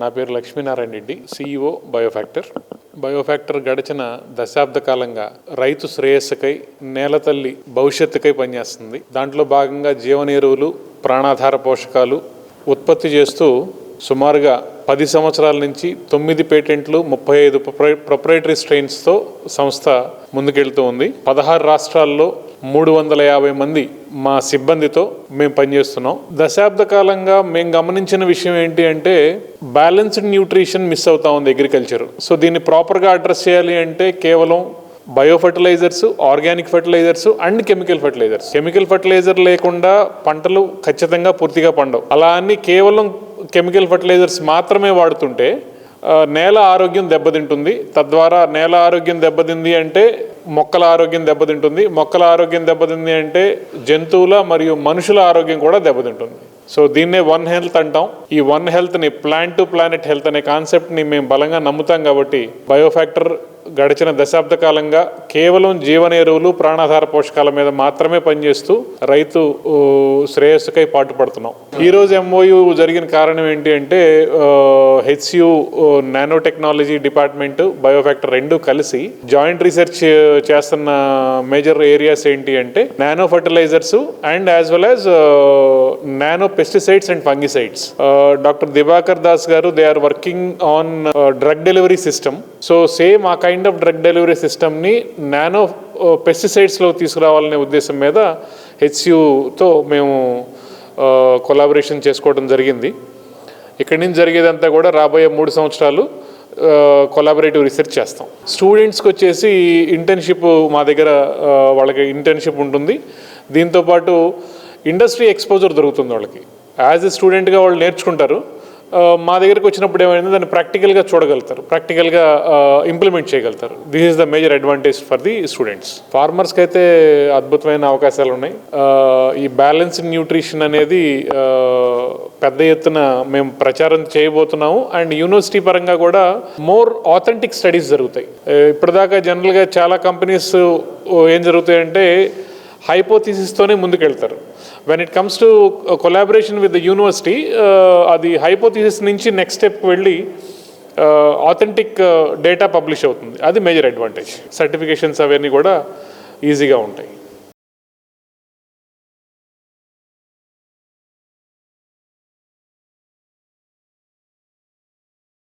నా పేరు Lakshminarayana Reddy CEO Biofactor Biofactor గడిచిన దశాబ్ద కాలంగా రైతు శ్రేయస్సుకై నేల తల్లి భవిష్యత్తుకై పనిచేస్తుంది. దాంట్లో భాగంగా జీవన ఎరువులు ప్రాణాధార పోషకాలు ఉత్పత్తి చేస్తూ సుమారుగా పది సంవత్సరాల నుంచి తొమ్మిది పేటెంట్లు ముప్పై ఐదు ప్రొప్రైటరీ స్ట్రెయిన్స్తో సంస్థ ముందుకెళ్తూ ఉంది. పదహారు రాష్ట్రాల్లో మూడు వందల యాభై మంది మా సిబ్బందితో మేము పనిచేస్తున్నాం. దశాబ్ద కాలంగా మేము గమనించిన విషయం ఏంటి అంటే బ్యాలెన్స్డ్ న్యూట్రిషన్ మిస్ అవుతా ఉంది అగ్రికల్చర్. సో దీన్ని ప్రాపర్గా అడ్రస్ చేయాలి అంటే కేవలం bio fertilizers organic fertilizers and chemical fertilizers. Chemical fertilizer లేకుండా పంటలు ఖచ్చితంగా పూర్తిగా పండవు. అలా అని కేవలం కెమికల్ ఫర్టిలైజర్స్ మాత్రమే వాడుతుంటే నేల ఆరోగ్యం దెబ్బతింటుంది. తద్వారా నేల ఆరోగ్యం దెబ్బతింది అంటే మొక్కల ఆరోగ్యం దెబ్బతింటుంది. మొక్కల ఆరోగ్యం దెబ్బతింది అంటే జంతువుల మరియు మనుషుల ఆరోగ్యం కూడా దెబ్బతింటుంది. సో దీన్నే వన్ హెల్త్ అంటాం. ఈ వన్ హెల్త్ని ప్లాన్ టు ప్లానెట్ హెల్త్ అనే కాన్సెప్ట్ని మేము బలంగా నమ్ముతాం కాబట్టి బయోఫ్యాక్టర్ గడిచిన దశాబ్ద కాలంగా కేవలం జీవన ఎరువులు ప్రాణాధార పోషకాల మీద మాత్రమే పనిచేస్తూ రైతు శ్రేయస్సుకై పాటుపడుతున్నాం. ఈరోజు ఎంఓయు జరిగిన కారణం ఏంటి అంటే HU nano technology department Biofactor రెండు కలిసి జాయింట్ రీసెర్చ్ చేస్తున్న మేజర్ ఏరియాస్ ఏంటి అంటే nano fertilizers and as well as nano pesticides and fungicides. Doctor Divakar Das గారు they are working on drug delivery system. So same ఆ kind of drug delivery సిస్టమ్ని nano పెస్టిసైడ్స్లో తీసుకురావాలనే ఉద్దేశం మీద హెచ్యుతో మేము కొలాబరేషన్ చేసుకోవడం జరిగింది. ఇక్కడి నుంచి జరిగేదంతా కూడా రాబోయే మూడు సంవత్సరాలు కొలాబరేటివ్ రీసెర్చ్ చేస్తాం. స్టూడెంట్స్కి వచ్చేసి ఇంటర్న్షిప్ మా దగ్గర వాళ్ళకి ఇంటర్న్షిప్ ఉంటుంది. దీంతోపాటు ఇండస్ట్రీ ఎక్స్పోజర్ దొరుకుతుంది వాళ్ళకి. యాజ్ ఎ స్టూడెంట్గా వాళ్ళు నేర్చుకుంటారు. మా దగ్గరికి వచ్చినప్పుడు ఏమైంది? దాన్ని ప్రాక్టికల్గా చూడగలుగుతారు. ప్రాక్టికల్గా ఇంప్లిమెంట్ చేయగలుగుతారు. This is the major advantage for the students. ఫార్మర్స్కి అయితే అద్భుతమైన అవకాశాలు ఉన్నాయి. ఈ బ్యాలెన్స్డ్ న్యూట్రిషన్ అనేది పెద్ద ఎత్తున మేము ప్రచారం చేయబోతున్నాము. అండ్ యూనివర్సిటీ పరంగా కూడా మోర్ ఆథెంటిక్ స్టడీస్ జరుగుతాయి. ఇప్పటిదాకా జనరల్గా చాలా కంపెనీస్ ఏం జరుగుతాయంటే హైపోథిసిస్తోనే ముందుకెళ్తారు. When it comes to collaboration with the university అది హైపోథిసిస్ నుంచి నెక్స్ట్ స్టెప్ వెళ్ళి ఆథెంటిక్ డేటా పబ్లిష్ అవుతుంది. అది మేజర్ అడ్వాంటేజ్ సర్టిఫికేషన్స్ అవన్నీ కూడా ఈజీగా ఉంటాయి.